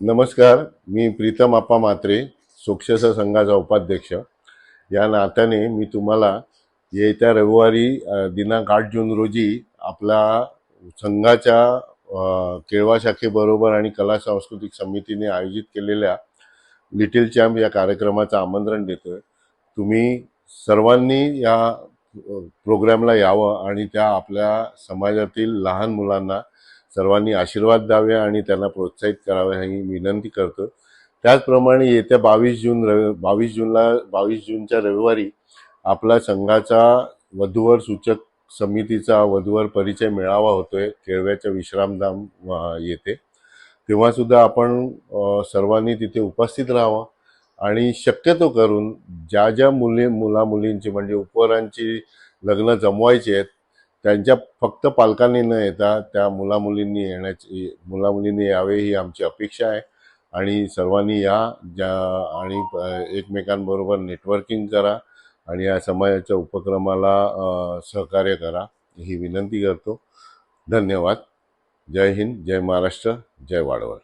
नमस्कार मी प्रीतम आप्पा म्हात्रे सोक्षस संघाचा उपाध्यक्ष. या नात्याने मी तुम्हाला येत्या रविवारी दिनांक आठ जून रोजी आपल्या संघाच्या केळवा शाखेबरोबर आणि कला सांस्कृतिक समितीने आयोजित केलेल्या लिटिल चॅम्प या कार्यक्रमाचं आमंत्रण देतोय. तुम्ही सर्वांनी या प्रोग्रॅमला यावं आणि त्या आपल्या समाजातील लहान मुलांना सर्वांनी आशीर्वाद द्यावे आणि त्यांना प्रोत्साहित करावे ही विनंती करतो त्याचप्रमाणे येत्या बावीस जून रवि बावीस जूनला बावीस जूनच्या रविवारी आपला संघाचा वधूवर सूचक समितीचा वधूवर परिचय मेळावा होतोय. केळव्याच्या विश्रामधाम येते तेव्हासुद्धा आपण सर्वांनी तिथे उपस्थित राहावं आणि शक्यतो करून ज्या ज्या मुली मुला मुलींची म्हणजे उपवरांची लग्न जमवायची आहेत त्यांच्या फक्त पालकांनी न येता त्या मुलामुलींनी येण्याची मुलामुलींनी यावे ही आमची अपेक्षा आहे. आणि सर्वांनी या ज्या आणि एकमेकांबरोबर नेटवर्किंग करा आणि या समाजाच्या उपक्रमाला सहकार्य करा ही विनंती करतो. धन्यवाद. जय हिंद जय महाराष्ट्र जय वाडवळ.